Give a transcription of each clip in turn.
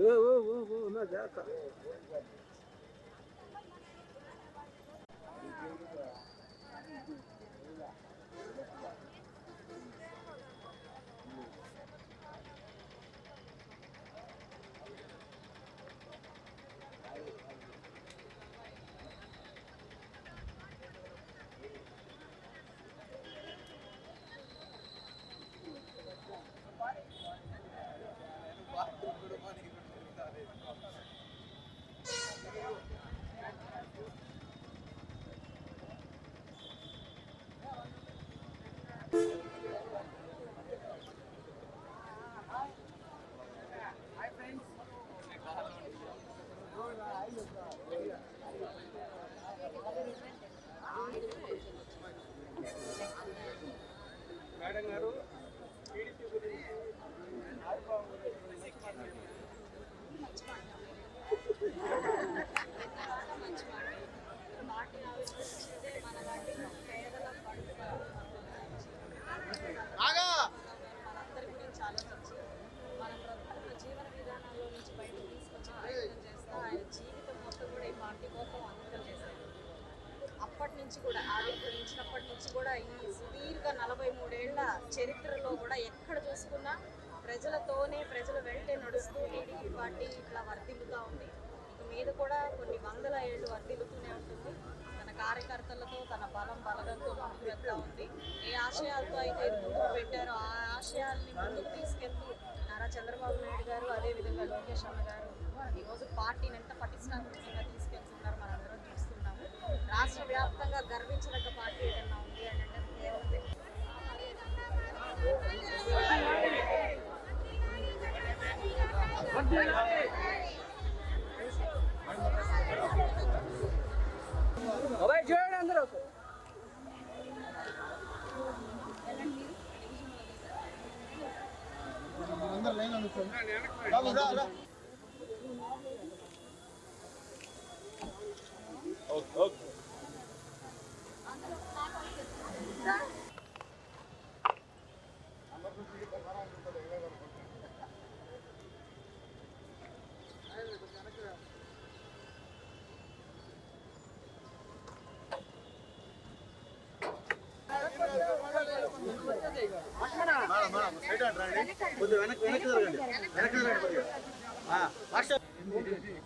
喂喂喂喂，那家卡？నుంచి కూడా ఆవిర్భవించినప్పటి నుంచి కూడా ఈ సుదీర్ఘ నలభై మూడేళ్ళ చరిత్రలో కూడా ఎక్కడ చూసుకున్నా ప్రజలతోనే ప్రజలు వెంటే నడుస్తూ టీడీపీ పార్టీ ఇట్లా వర్ధిల్లుతూ ఉంది. ఇక మీద కూడా కొన్ని వందల ఏళ్ళు వర్ధిల్లుతూనే ఉంటుంది. తన కార్యకర్తలతో తన బలం బలగంతో ముందుకు వెళ్తూ ఉంది. ఏ ఆశయాలతో అయితే ముందుకు పెట్టారో ఆ ఆశయాల్ని ముందుకు తీసుకెళ్తూ నారా చంద్రబాబు నాయుడు గారు అదేవిధంగా లోకేష్ అన్న గారు ఈరోజు పార్టీని ఎంత పటిష్టాత్మకంగా వ్యాప్తంగా గర్వించదగ్గ పార్టీ ఏదన్నా ఉంది అని అంటే చూడండి అందరూ. అందరు లైన్ అనుకోండి రండి కొద్దిగా వెనక్కి వెనక్కి జరగండి వెనక్కి జరగండి కొద్దిగా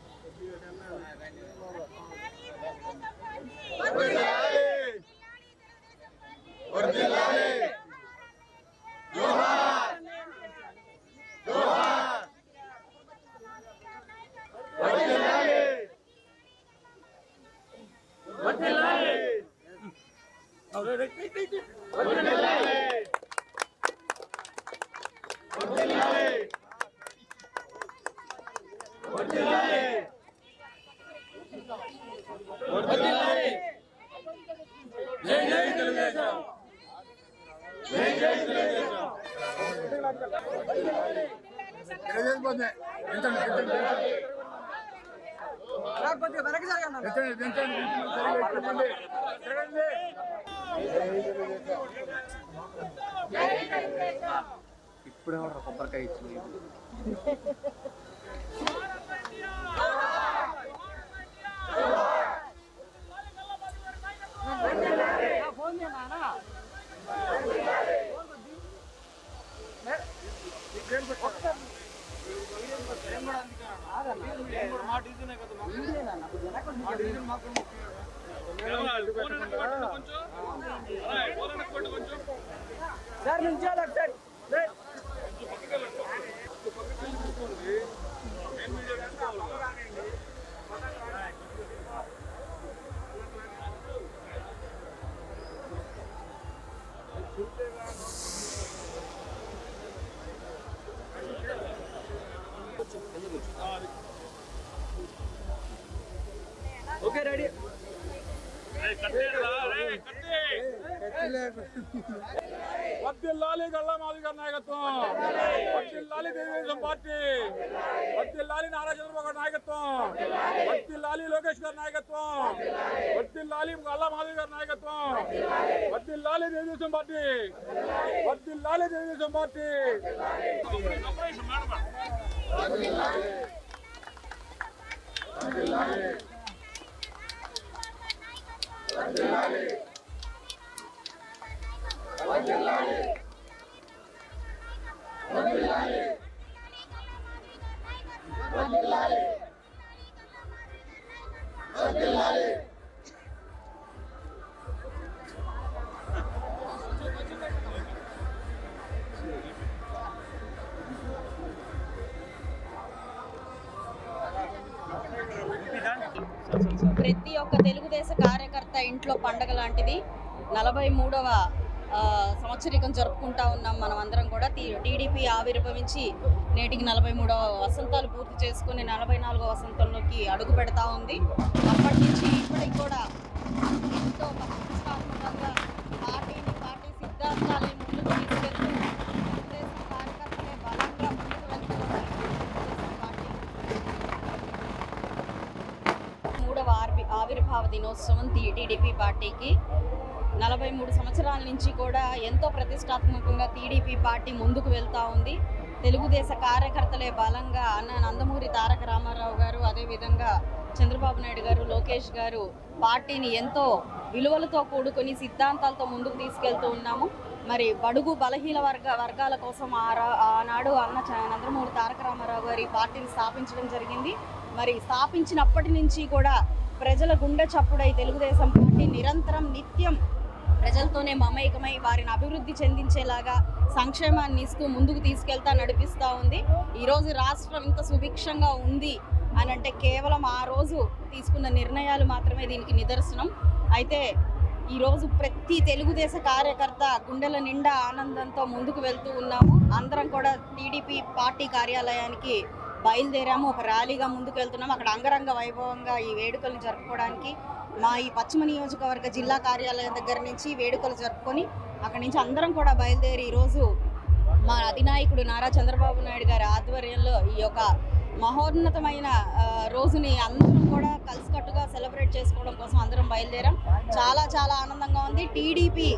ఇప్పుడే కొబ్బరికాయ ఇచ్చింది మా డిజైన్ కదా మా డిజైన్ మాకు సార్ నుంచి ఒకసారి ఓకే రెడీ వర్దిల్లాలి గల్లా మాది గారి నాయకత్వం వర్దిల్లాలి తెలుగుదేశం పార్టీ వర్దిల్లాలి నారా చంద్రబాబు గారి నాయకత్వం వర్దిల్లాలి లోకేష్ గారి నాయకత్వం వర్దిల్లాలి గల్లా మాధవి గారి నాయకత్వం వర్దిల్లాలి తెలుగుదేశం పార్టీ వర్దిల్లాలి తెలుగుదేశం పార్టీ Abdullah ప్రతి ఒక్క తెలుగుదేశ కార్యకర్త ఇంట్లో పండగ లాంటిది. నలభై మూడవ సంవత్సరం సంవత్సరికం జరుపుకుంటా ఉన్నాం మనం అందరం కూడా టీడీపీ ఆవిర్భవించి నేటికి నలభై మూడవ వసంతాలు పూర్తి చేసుకుని నలభై నాలుగవ వసంతంలోకి అడుగు పెడతా ఉంది. అప్పటి నుంచి ఇప్పటికి కూడా ఎంతో దినోత్సవం టీడీపీ పార్టీకి. నలభై మూడు సంవత్సరాల నుంచి కూడా ఎంతో ప్రతిష్టాత్మకంగా టీడీపీ పార్టీ ముందుకు వెళ్తా ఉంది. తెలుగుదేశ కార్యకర్తలే బలంగా అన్న నందమూరి తారక రామారావు గారు అదేవిధంగా చంద్రబాబు నాయుడు గారు లోకేష్ గారు పార్టీని ఎంతో విలువలతో కూడుకొని సిద్ధాంతాలతో ముందుకు తీసుకెళ్తూ ఉన్నాము. మరి బడుగు బలహీన వర్గ వర్గాల కోసం ఆనాడు అన్న నందమూరి తారక రామారావు గారి పార్టీని స్థాపించడం జరిగింది. మరి స్థాపించినప్పటి నుంచి కూడా ప్రజల గుండె చప్పుడై తెలుగుదేశం పార్టీ నిరంతరం నిత్యం ప్రజలతోనే మమేకమై వారిని అభివృద్ధి చెందించేలాగా సంక్షేమాన్ని ఇస్తూ ముందుకు తీసుకెళ్తా నడిపిస్తూ ఉంది. ఈరోజు రాష్ట్రం ఇంత సుభిక్షంగా ఉంది అని అంటే కేవలం ఆ రోజు తీసుకున్న నిర్ణయాలు మాత్రమే దీనికి నిదర్శనం. అయితే ఈరోజు ప్రతి తెలుగుదేశ కార్యకర్త గుండెల నిండా ఆనందంతో ముందుకు వెళ్తూ ఉన్నాము. అందరం కూడా టీడీపీ పార్టీ కార్యాలయానికి బయలుదేరాము ఒక ర్యాలీగా ముందుకు వెళ్తున్నాము అక్కడ అంగరంగ వైభవంగా ఈ వేడుకలు జరుపుకోవడానికి మా ఈ పశ్చిమ నియోజకవర్గ జిల్లా కార్యాలయం దగ్గర నుంచి వేడుకలు జరుపుకొని అక్కడి నుంచి అందరం కూడా బయలుదేరి ఈరోజు మా అధినాయకుడు నారా చంద్రబాబు నాయుడు గారి ఆధ్వర్యంలో ఈ యొక్క మహోన్నతమైన రోజుని అందరం కూడా కలిసికట్టుగా సెలబ్రేట్ చేసుకోవడం కోసం అందరం బయలుదేరాం. చాలా చాలా ఆనందంగా ఉంది. టీడీపీ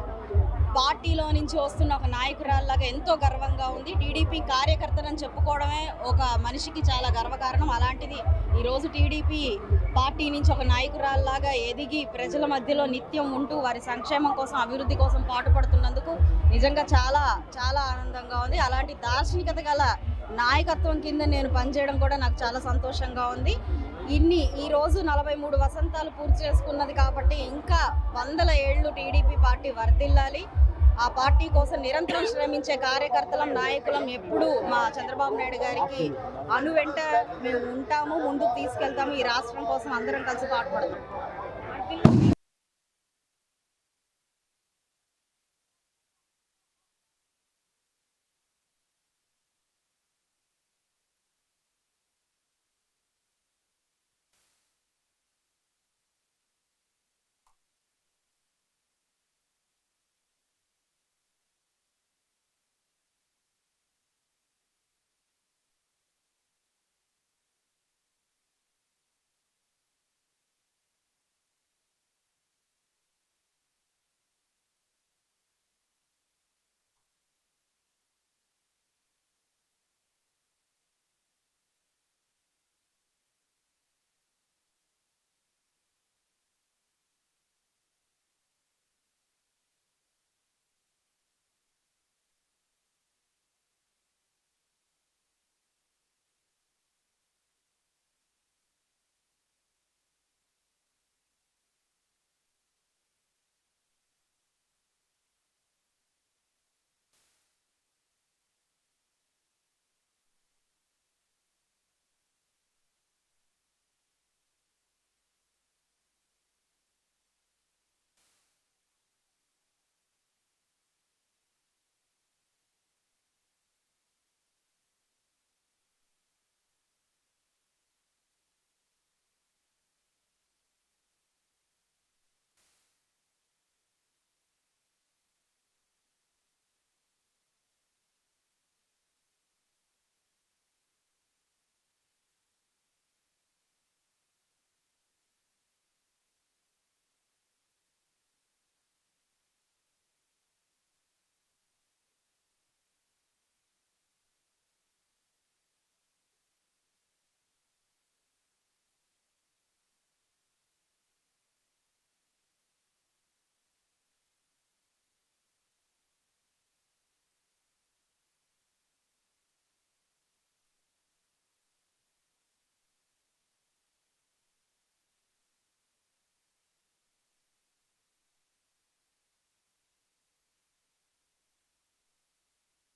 పార్టీలో నుంచి వస్తున్న ఒక నాయకురాల్లాగా ఎంతో గర్వంగా ఉంది. టీడీపీ కార్యకర్తలను చెప్పుకోవడమే ఒక మనిషికి చాలా గర్వకారణం. అలాంటిది ఈరోజు టీడీపీ పార్టీ నుంచి ఒక నాయకురాల్లాగా ఎదిగి ప్రజల మధ్యలో నిత్యం ఉంటూ వారి సంక్షేమం కోసం అభివృద్ధి కోసం పాటుపడుతున్నందుకు నిజంగా చాలా చాలా ఆనందంగా ఉంది. అలాంటి దార్శనికత గల నాయకత్వం కింద నేను పనిచేయడం కూడా నాకు చాలా సంతోషంగా ఉంది. ఇన్ని ఈరోజు నలభై మూడు వసంతాలు పూర్తి చేసుకున్నది కాబట్టి ఇంకా వందల ఏళ్ళు టీడీపీ పార్టీ వర్దిల్లాలి ఆ పార్టీ కోసం నిరంతరం శ్రమించే కార్యకర్తలం నాయకులం ఎప్పుడూ మా చంద్రబాబు నాయుడు గారికి అను వెంట మేము ఉంటాము ముందుకు తీసుకెళ్తాము. ఈ రాష్ట్రం కోసం అందరం కలిసి పాటుపడతాం.